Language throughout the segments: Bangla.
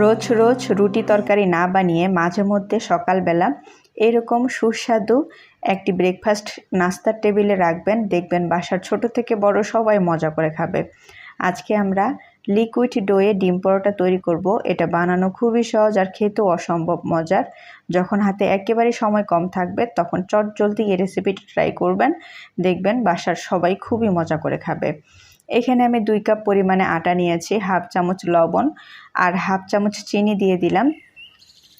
রোজ রোজ রুটি তরকারি না বানিয়ে মাঝে মধ্যে সকালবেলা এরকম সুস্বাদু একটি ব্রেকফাস্ট নাস্তার টেবিলে রাখবেন। দেখবেন বাসার ছোট থেকে বড় সবাই মজা করে খাবে। আজকে আমরা লিকুইড ডোয়ে ডিম পরোটা তৈরি করব। এটা বানানো খুবই সহজ আর খেতেও অসম্ভব মজার। যখন হাতে একেবারে সময় কম থাকবে, তখন চট জলদি এই রেসিপিটি ট্রাই করবেন। দেখবেন বাসার সবাই খুবই মজা করে খাবে। এখানে আমি দুই কাপ পরিমাণে আটা নিয়েছি, হাফ চামচ লবণ আর হাফ চামচ চিনি দিয়ে দিলাম।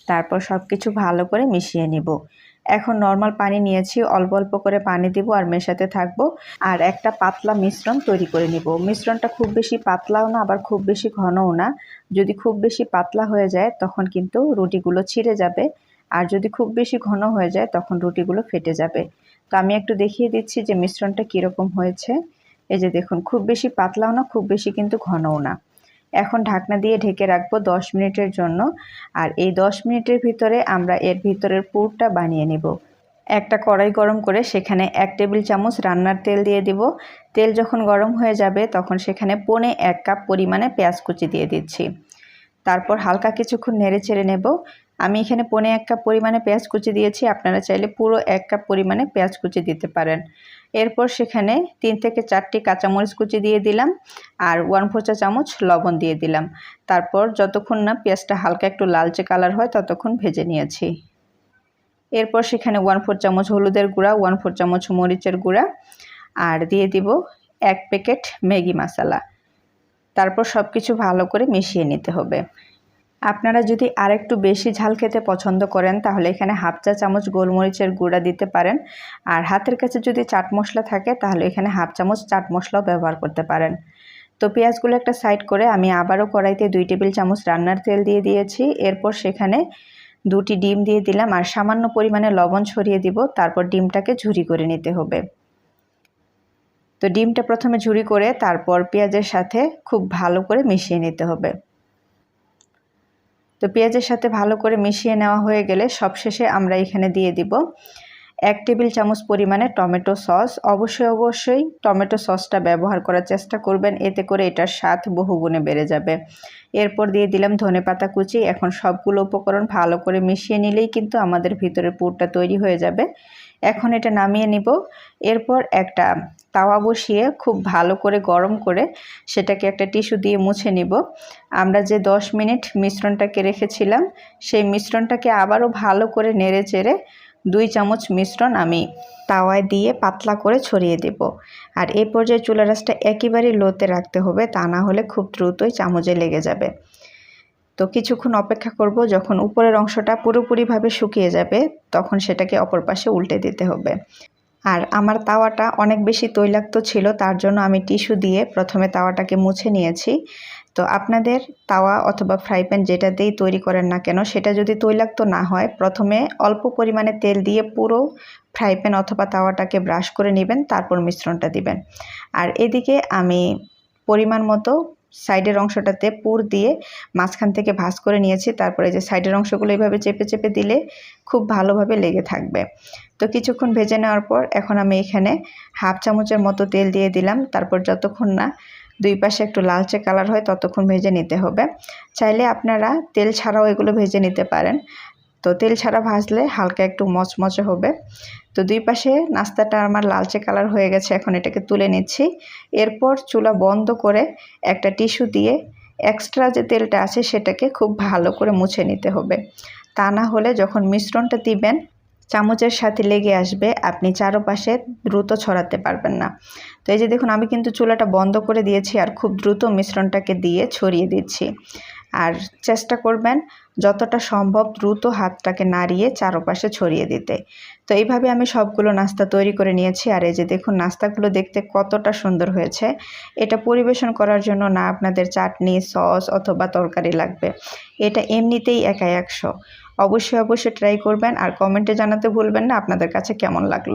তারপর সব কিছু ভালো করে মিশিয়ে নিব। এখন নর্মাল পানি নিয়েছি, অল্প অল্প করে পানি দিব আর মেশাতে থাকব। আর একটা পাতলা মিশ্রণ তৈরি করে নিব। মিশ্রণটা খুব বেশি পাতলাও না, আবার খুব বেশি ঘনও না। যদি খুব বেশি পাতলা হয়ে যায়, তখন কিন্তু রুটিগুলো ছিঁড়ে যাবে। আর যদি খুব বেশি ঘন হয়ে যায়, তখন রুটিগুলো ফেটে যাবে। তো আমি একটু দেখিয়ে দিচ্ছি যে মিশ্রণটা কীরকম হয়েছে। এই যে দেখুন, খুব বেশি পাতলাও না, খুব বেশি কিন্তু ঘনও না। এখন ঢাকনা দিয়ে ঢেকে রাখব দশ মিনিটের জন্য। আর এই দশ মিনিটের ভিতরে আমরা এর ভিতরের পুরটা বানিয়ে নেব। একটা কড়াই গরম করে সেখানে এক টেবিল চামচ রান্নার তেল দিয়ে দিব। তেল যখন গরম হয়ে যাবে, তখন সেখানে পনে এক কাপ পরিমাণে পেঁয়াজ কুচি দিয়ে দিচ্ছি। তারপর হালকা কিছুক্ষণ নেড়ে চেড়ে নেব। আমি এখানে পনে এক কাপ পরিমাণে পেঁয়াজ কুচি দিয়েছি। আপনারা চাইলে পুরো এক কাপ পরিমাণে পেঁয়াজ কুচি দিতে পারেন। এরপর সেখানে তিন থেকে চারটি কাঁচামরিচ কুচি দিয়ে দিলাম আর ওয়ান ফোর চা চামচ লবণ দিয়ে দিলাম। তারপর যতক্ষণ না পেঁয়াজটা হালকা একটু লালচে কালার হয় ততক্ষণ ভেজে নিয়েছি। এরপর সেখানে ওয়ান ফোর চামচ হলুদের গুঁড়া, ওয়ান ফোর চামচ মরিচের গুঁড়া আর দিয়ে দিব এক প্যাকেট ম্যাগি মশলা। তারপর সব কিছু ভালো করে মিশিয়ে নিতে হবে। আপনারা যদি আরেকটু বেশি ঝাল খেতে পছন্দ করেন, তাহলে এখানে হাফ চা চামচ গোলমরিচের গুঁড়া দিতে পারেন। আর হাতের কাছে যদি চাট মশলা থাকে, তাহলে এখানে হাফ চামচ চাট মশলাও ব্যবহার করতে পারেন। তো পেঁয়াজগুলো একটা সাইড করে আমি আবারও কড়াইতে দুই টেবিল চামচ রান্নার তেল দিয়ে দিয়েছি। এরপর সেখানে দুটি ডিম দিয়ে দিলাম, আর সামান্য পরিমাণে লবণ ছড়িয়ে দিব। তারপর ডিমটাকে ঝুরি করে নিতে হবে। তো ডিমটা প্রথমে ঝুরি করে, তারপর পেঁয়াজের সাথে খুব ভালো করে মিশিয়ে নিতে হবে। তো পেঁয়াজের সাথে ভালো করে মিশিয়ে নেওয়া হয়ে গেলে সবশেষে আমরা এখানে দিয়ে দিব এক টেবিল চামচ পরিমাণে টমেটো সস। অবশ্যই অবশ্যই টমেটো সসটা ব্যবহার করার চেষ্টা করবেন, এতে করে এটার স্বাদ বহুগুণে বেড়ে যাবে। এরপর দিয়ে দিলাম ধনে পাতা কুচি। এখন সবগুলো উপকরণ ভালো করে মিশিয়ে নিলেই কিন্তু আমাদের ভিতরে পুরটা তৈরি হয়ে যাবে। এখন এটা নামিয়ে নিব। এরপর একটা তাওয়া বসিয়ে খুব ভালো করে গরম করে সেটাকে একটা টিস্যু দিয়ে মুছে নিব। আমরা যে 10 মিনিট মিশ্রণটাকে রেখেছিলাম, সেই মিশ্রণটাকে আবারও ভালো করে নেড়ে চেড়ে দুই চামচ মিশ্রণ আমি তাওয়ায় দিয়ে পাতলা করে ছড়িয়ে দেব। আর এই পর্যায়ে চুলা রাসটা একেবারেই লোতে রাখতে হবে, তা না হলে খুব দ্রুতই চামচে লেগে যাবে। তো কিছুক্ষণ অপেক্ষা করব, যখন উপরের অংশটা পুরোপুরিভাবে শুকিয়ে যাবে, তখন সেটাকে অপর পাশে উল্টে দিতে হবে। আর আমার তাওয়াটা অনেক বেশি তৈলাক্ত ছিল, তার জন্য আমি টিস্যু দিয়ে প্রথমে তাওয়াটাকে মুছে নিয়েছি। তো আপনাদের তাওয়া অথবা ফ্রাই প্যান যেটাতেই তৈরি করেন না কেন, সেটা যদি তৈলাক্ত না হয়, প্রথমে অল্প পরিমাণে তেল দিয়ে পুরো ফ্রাই প্যান অথবা তাওয়াটাকে ব্রাশ করে নেবেন, তারপর মিশ্রণটা দিবেন। আর এদিকে আমি পরিমাণ মতো সাইডের অংশটাতে পুর দিয়ে মাঝখান থেকে ভাজ করে নিয়েছি। তারপরে যে সাইডের অংশগুলো এইভাবে চেপে চেপে দিলে খুব ভালোভাবে লেগে থাকবে। তো কিছুক্ষণ ভেজে নেওয়ার পর এখন আমি এখানে হাফ চামচের মতো তেল দিয়ে দিলাম। তারপর যতক্ষণ না দুই পাশে একটু লালচে কালার হয় ততক্ষণ ভেজে নিতে হবে। চাইলে আপনারা তেল ছাড়াও এগুলো ভেজে নিতে পারেন। তো তেল ছাড়া ভাজলে হালকা একটু মচমচে হবে। তো দুই পাশে নাস্তাটা আমার লালচে কালার হয়ে গেছে, এখন এটাকে তুলে নিচ্ছি। এরপর চুলা বন্ধ করে একটা টিস্যু দিয়ে এক্সট্রা যে তেলটা আছে সেটাকে খুব ভালো করে মুছে নিতে হবে। তা না হলে যখন মিশ্রণটা দিবেন, চামচের সাথে লেগে আসবে, আপনি চারোপাশে দ্রুত ছড়াতে পারবেন না। তো এই যে দেখুন, আমি কিন্তু চুলাটা বন্ধ করে দিয়েছি আর খুব দ্রুত মিশ্রণটাকে দিয়ে ছড়িয়ে দিচ্ছি। আর চেষ্টা করবেন যতটা সম্ভব দ্রুত হাতটাকে নাড়িয়ে চারোপাশে ছড়িয়ে দিতে। তো এইভাবে আমি সবগুলো নাস্তা তৈরি করে নিয়েছি আর এই যে দেখুন নাস্তাগুলো দেখতে কতটা সুন্দর হয়েছে। এটা পরিবেশন করার জন্য না আপনাদের চাটনি, সস অথবা তরকারি লাগবে। এটা এমনিতেই একাই একশো। অবশ্যই অবশ্যই ট্রাই করবেন আর কমেন্টে জানাতে ভুলবেন না। আপনাদের কাছে কেমন লাগল?